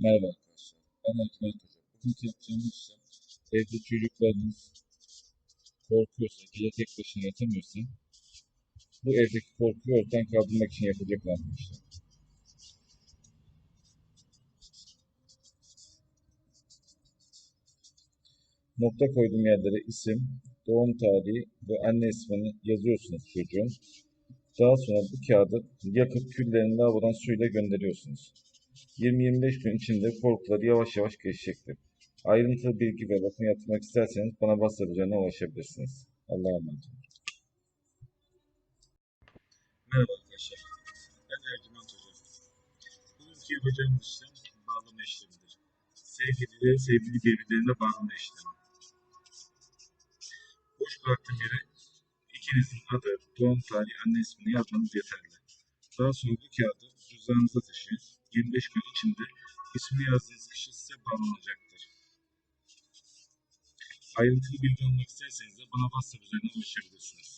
Merhaba arkadaşlar. Ben Ercüment Hoca. Bugünkü yapacağımız işlem evde çocuklarınız korkuyorsa, gece tek başına yatamıyorsa bu evdeki korkuyu ortadan kaldırmak için yapılacak olan bir. Nokta koyduğum yerlere isim, doğum tarihi ve anne ismini yazıyorsunuz çocuğun. Daha sonra bu kağıdı yakıp küllerini lavabodan suyla gönderiyorsunuz. 20-25 gün içinde korkuları yavaş yavaş geçecektir. Ayrıntılı bilgi ve bakım yapmak isterseniz bana WhatsApp ulaşabilirsiniz. Allah'a emanet olun. Merhaba arkadaşlar. Ben Ercüment Hoca. Bugünkü yapacağımız işlem bağlama işlemidir. Sevgilileri sevgili birbirlerine bağlama işlemi. Boş bıraktığım yere ikinizin adı, doğum tarihi, anne ismini yazmanız yeterli. Daha sonra bu kağıdı cüzdanınıza taşıyın. 25 gün içinde ismini yazdığınız kişi size bağlanacaktır. Ayrıntılı bilgi almak isterseniz de bana WhatsApp üzerinden ulaşabilirsiniz.